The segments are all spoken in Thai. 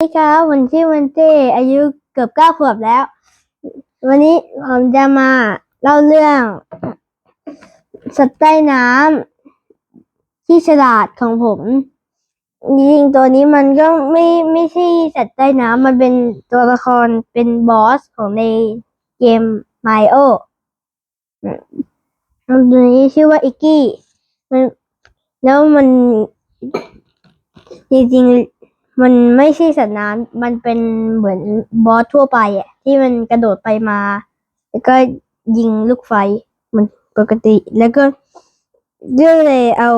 สวัสดีครับผมชื่อวันเต้อายุเกือบเก้าขวบแล้ว วันนี้ผมจะมาเล่าเรื่อง สัตว์ใต้น้ำที่ฉลาดของผมจริงตัวนี้มันก็ไม่ไม่ใช่สัตว์ใต้น้ำมันเป็นตัวละครเป็นบอสของในเกม Mario ตัวนี้ชื่อว่าอิกกี้มันแล้วมันจริงๆ มันไม่ใช่สัตว์น้ำมันเป็นเหมือนบอสทั่วไปอะที่มันกระโดดไปมา แล้วก็ยิงลูกไฟเหมันปกติ แล้วก็เลือกเลยเอา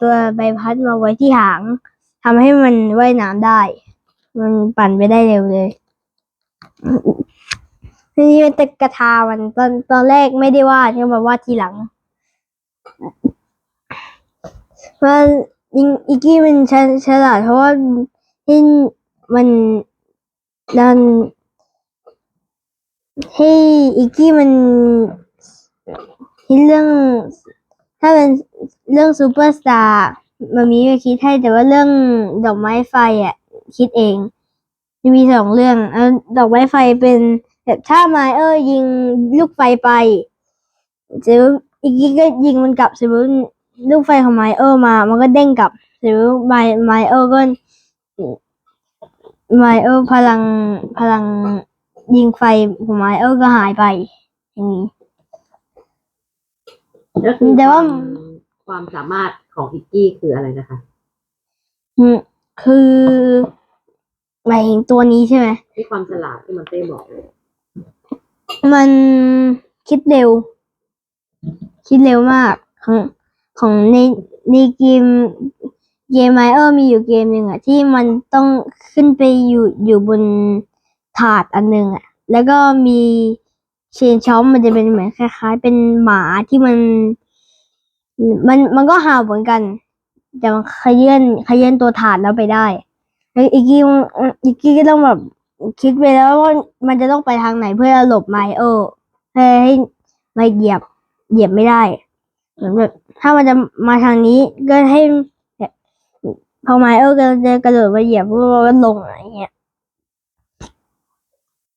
ตัวใบพัดมาไว้ที่หางทำให้มันว่ายน้ำได้ มันปั่นไปได้เร็วเลยทีนี้มันจะกระทามันตอนตอนแรกไม่ได้วาดก็มาวาดทีหลังว่าอิงอิกี้มันฉลาดเพราะว่า ที่มันดันให้อิกกี้มันคิดเรื่อง ถ้าเป็นเรื่องซูเปอร์สตาร์มันมีไม่คิดให้แต่ว่าเรื่องดอกไม้ไฟอะ คิดเองจะมีสองเรื่องอดอกไม้ไฟเป็นแบบถ้าไมเออร์ยิงลูกไฟไปเสร็จปุ๊บอีกกี้ก็ยิงมันกลับเสร็จลูกไฟของไมเออร์มา มันก็เด้งกลับเสร็จปุ๊บไมไมเออร์ก็ ไมเออร์พลังพลังยิงไฟของไมเออร์ก็หายไปอย่างนี้แล้วคือแต่ว่าความความสามารถของอิกกี้คืออะไรนะคะ อืมคือหมายถึงตัวนี้ใช่ไหม ที่ความฉลาดที่มันเต้บอกเลยมันคิดเร็ว คิดเร็วมากของของในในเกม เกมไมเออร์มีอยู่เกมหนึ่งอะที่มันต้องขึ้นไปอยู่อยู่บนถาดอันหนึ่งอะแล้วก็มีเชนช็อมมันจะเป็นเหมือนคล้าย ๆ เป็นหมาที่มัน มันมันก็ห่าเหมือนกัน แต่มันขยื่นขยื่นตัวถาดแล้วไปได้แล้วอีกกี้อีกกี้ก็ต้องแบบคิดไปแล้วว่ามันจะต้องไปทางไหนเพื่อหลบไมเออร์เพื่อให้ไมาเหยียบเหยียบไม่ได้เหมือนแบบถ้ามันจะมาทางนี้ก็ให้ พอไมเออร์ก็จะกระโดดมาเหยียบแล้วก็ลงอะไรเงี้ย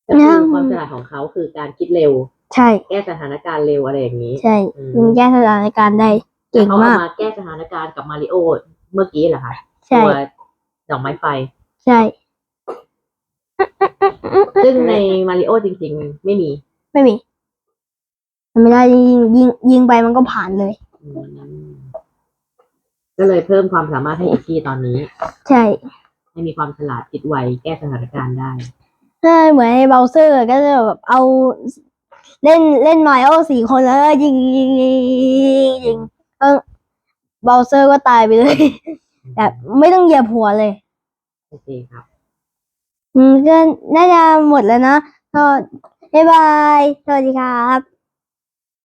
ก็คือเนี่ยความฉลาดของเขาคือการคิดเร็ว ใช่ แก้สถานการณ์เร็วอะไรอย่างนี้ใช่อืมมันแก้สถานการณ์ได้เก่งเขามาเอาก มาแก้สถานการณ์กับมาริโอเมื่อกี้เหรอคะใช่ ตัวดอกไม้ไฟ ใช่ ซึ่งในมาริโอจริง ๆ ไม่มีไม่มี มันไม่ได้ยิงยิงยิงไปมันก็ผ่านเลย อืม ก็เลยเพิ่มความสามารถให้อิกกี้ตอนนี้ ใช่ ให้มีความฉลาดคิดไวแก้สถานการณ์ได้ใช่เหมือนไอ้เบลเซอร์ก็จะแบบเอาเล่นเล่นไมโอสี่คนแล้วก็ยิงยิงยิงยิงยิงเออเบลเซอร์ก็ตายไปเลย แบบไม่ต้องเหยียบหัวเลย โอเคครับ อืมก็น่าจะหมดแล้วนะก็บ๊ายบาย สวัสดีครับ